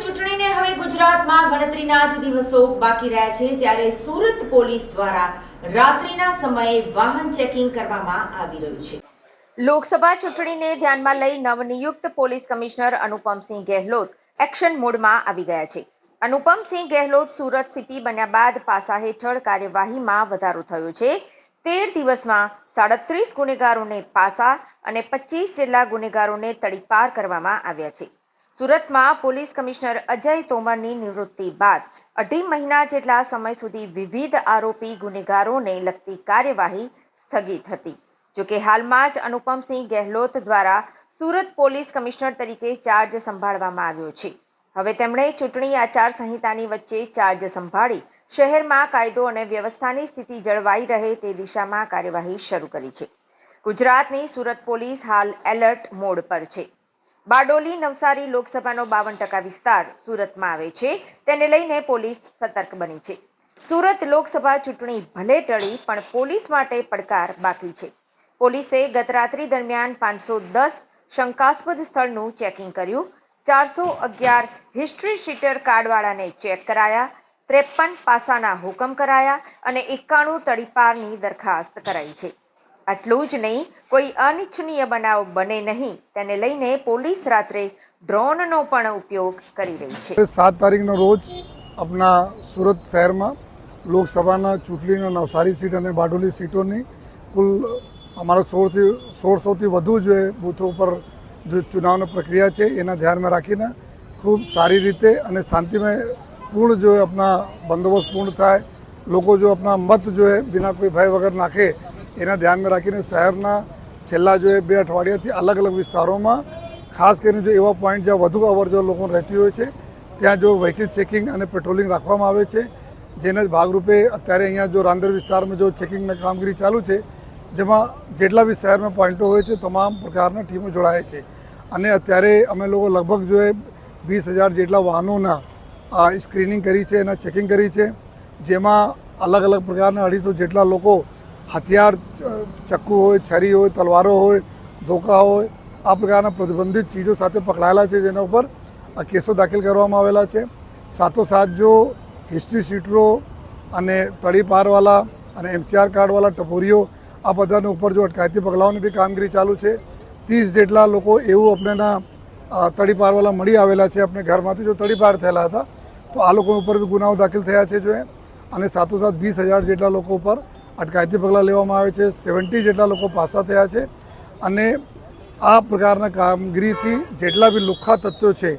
ચૂંટણીના જ દિવસો બાકી રહ્યા છે, ત્યારે સુરત પોલીસ દ્વારા રાત્રિના સમયે વાહન ચેકિંગ કરવામાં આવી રહ્યું છે. લોકસભા ચૂંટણીને ધ્યાનમાં લઈ નવનિયુક્ત police commissioner Anupamsinh Gehlot action મોડમાં આવી ગયા છે. અનુપમસિંહ ગેહલોત સુરત સીપી બન્યા બાદ પાસા હેઠળ કાર્યવાહીમાં વધારો થયો છે. તેર દિવસમાં સાડત્રીસ ગુનેગારોને પાસા અને પચીસ જેટલા ગુનેગારોને તડીપાર કરવામાં આવ્યા છે. સુરતમાં પોલીસ કમિશનર અજય તોમરની નિવૃત્તિ બાદ અઢી મહિના જેટલા સમય સુધી વિવિધ આરોપી ગુનેગારોને લગતી કાર્યવાહી સ્થગિત હતી. જોકે હાલમાં જ અનુપમસિંહ ગેહલોત દ્વારા સુરત પોલીસ કમિશનર તરીકે ચાર્જ સંભાળવામાં આવ્યો છે. હવે તેમણે ચૂંટણી આચારસંહિતાની વચ્ચે ચાર્જ સંભાળી શહેરમાં કાયદો અને વ્યવસ્થાની સ્થિતિ જળવાઈ રહે તે દિશામાં કાર્યવાહી શરૂ કરી છે. ગુજરાતની સુરત પોલીસ હાલ એલર્ટ મોડ પર છે. બારડોલી નવસારી લોકસભાનો બાવન ટકા વિસ્તાર સુરતમાં આવે છે. તેને લઈને પોલીસ સતર્ક બની છે. સુરત લોકસભા ચૂંટણી ભલે ટળી, પણ પોલીસ માટે પડકાર બાકી છે. પોલીસે ગત રાત્રિ દરમિયાન પાંચસો દસ શંકાસ્પદ સ્થળનું ચેકિંગ કર્યું. ચારસો અગિયાર હિસ્ટ્રી શીટર કાર્ડવાળાને ચેક કરાયા. ત્રેપન પાસાના હુકમ કરાયા અને એકાણું તડીપારની દરખાસ્ત કરાઈ છે. આટલું જ નહીં, કોઈ અનિચ્છનીય બનાવ બને નહીં. તેને લઈને પોલીસ રાત્રે ડ્રોનનો પણ ઉપયોગ કરી રહી છે. સાત તારીખનો રોજ આપણા સુરત શહેરમાં લોકસભાના ચૂંટણીના નવસારી સીટ અને બારડોલી સીટોની કુલ અમારા સોળથી સોળસોથી વધુ જે બૂથો ઉપર જે ચુનાવની પ્રક્રિયા છે, એના ધ્યાનમાં રાખીને ખૂબ સારી રીતે અને શાંતિમય પૂર્ણ જો આપણા બંદોબસ્ત પૂર્ણ થાય, લોકો જો આપણા મત જો બિના કોઈ ભય વગર નાખે એના ધ્યાનમાં રાખીને શહેરના છેલ્લા જો બે અઠવાડિયાથી અલગ અલગ વિસ્તારોમાં, ખાસ કરીને જો એવા પોઈન્ટ જ્યાં વધુ અવર જો લોકો રહેતી હોય છે, ત્યાં જો વ્હીકલ ચેકિંગ અને પેટ્રોલિંગ રાખવામાં આવે છે, જેના ભાગરૂપે અત્યારે અહીંયા જો રાંદેર વિસ્તારમાં જો ચેકિંગની કામગીરી ચાલુ છે, જેમાં જેટલા બી શહેરમાં પોઈન્ટો હોય છે, તમામ પ્રકારના ટીમો જોડાય છે. અને અત્યારે અમે લોકો લગભગ જો એ વીસ હજાર જેટલા વાહનોના સ્ક્રીનિંગ કરી છે એના ચેકિંગ કરી છે, જેમાં અલગ અલગ પ્રકારના અઢીસો જેટલા લોકો હથિયાર ચક્કુ હોય, છરી હોય, તલવારો હોય, ધોકા હોય, આ પ્રકારના પ્રતિબંધિત ચીજો સાથે પકડાયેલા છે જેના ઉપર આ કેસો દાખલ કરવામાં આવેલા છે. સાથોસાથ જો હિસ્ટ્રી શીટરો અને તડીપારવાળા અને એમસીઆર કાર્ડવાળા ટપોરીઓ આ બધાને ઉપર જો અટકાયતી પગલાઓની બી કામગીરી ચાલુ છે. ત્રીસ જેટલા લોકો એવું આપણેના તડીપારવાળા મળી આવેલા છે આપણે ઘરમાંથી. જો તડીપાર થયેલા હતા, તો આ લોકો ઉપર બી ગુનાઓ દાખલ થયા છે જો અને સાથોસાથ વીસ હજાર જેટલા લોકો ઉપર અટકાયતી પગલાં લેવામાં આવે છે. સેવન્ટી જેટલા લોકો પાસા થયા છે અને આ પ્રકારના કામગીરીથી જેટલા બી લુખ્ખા તત્વો છે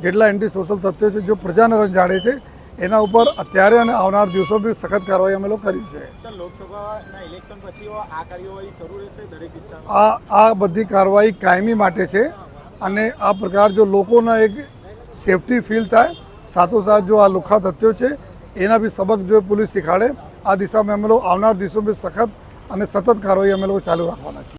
જેટલા એન્ટી સોશિયલ તત્વો છે જો પ્રજાને જાણે છે એના ઉપર અત્યારે અને આવનાર દિવસો બી સખત કાર્યવાહી અમે લોકો કરી છે. આ આ બધી કાર્યવાહી કાયમી માટે છે અને આ પ્રકાર જો લોકોના એક સેફટી ફીલ થાય સાથોસાથ જો આ લુખ્ખા તથ્યો છે એના બી સબક જો પોલીસ શીખાડે આ દિશામાં અમે લોકો આવનાર દિવસોમાં સખત અને સતત કાર્યવાહી અમે લોકો ચાલુ રાખવાના છીએ.